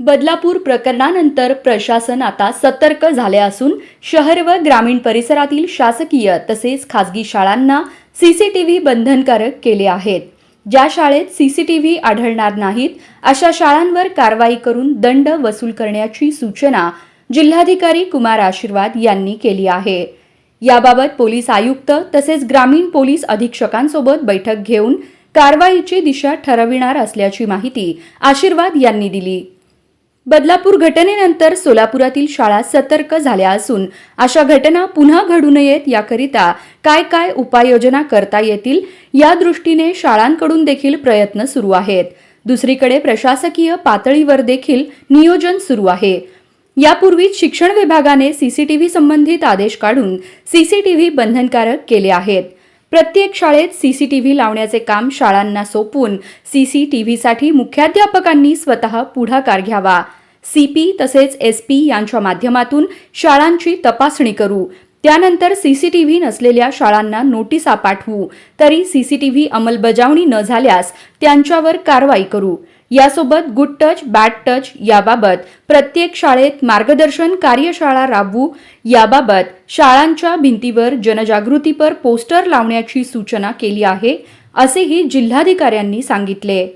बदलापूर प्रकरणानंतर प्रशासन आता सतर्क झाले असून शहर व ग्रामीण परिसरातील शासकीय तसेच खासगी शाळांना सीसीटीव्ही बंधनकारक केले आहेत. ज्या शाळेत सीसीटीव्ही आढळणार नाहीत अशा शाळांवर कारवाई करून दंड वसूल करण्याची सूचना जिल्हाधिकारी कुमार आशीर्वाद यांनी केली आहे. याबाबत पोलीस आयुक्त तसेच ग्रामीण पोलीस अधीक्षकांसोबत बैठक घेऊन कारवाईची दिशा ठरविणार असल्याची माहिती आशीर्वाद यांनी दिली. बदलापूर घटनेनंतर सोलापुरातील शाळा सतर्क झाल्या असून अशा घटना पुन्हा घडू नयेत याकरिता काय काय उपाययोजना करता येतील या दृष्टीने शाळांकडून देखील प्रयत्न सुरू आहेत. दुसरीकडे प्रशासकीय पातळीवर देखील नियोजन सुरू आहे. यापूर्वीच शिक्षण विभागाने सीसीटीव्ही संबंधित आदेश काढून सीसीटीव्ही बंधनकारक केले आहेत. प्रत्येक शाळेत सीसीटीव्ही लावण्याचे काम शाळांना सोपवून सीसीटीव्हीसाठी मुख्याध्यापकांनी स्वतः पुढाकार घ्यावा. सीपी तसेच एसपी यांच्या माध्यमातून शाळांची तपासणी करू. त्यानंतर सीसीटीव्ही नसलेल्या शाळांना नोटिसा पाठवू. तरी सीसीटीव्ही अंमलबजावणी न झाल्यास त्यांच्यावर कारवाई करू. यासोबत गुड टच बॅड टच याबाबत प्रत्येक शाळेत मार्गदर्शन कार्यशाळा राबवू. याबाबत शाळांच्या भिंतीवर जनजागृतीपर पोस्टर लावण्याची सूचना केली आहे असेही जिल्हाधिकाऱ्यांनी सांगितले.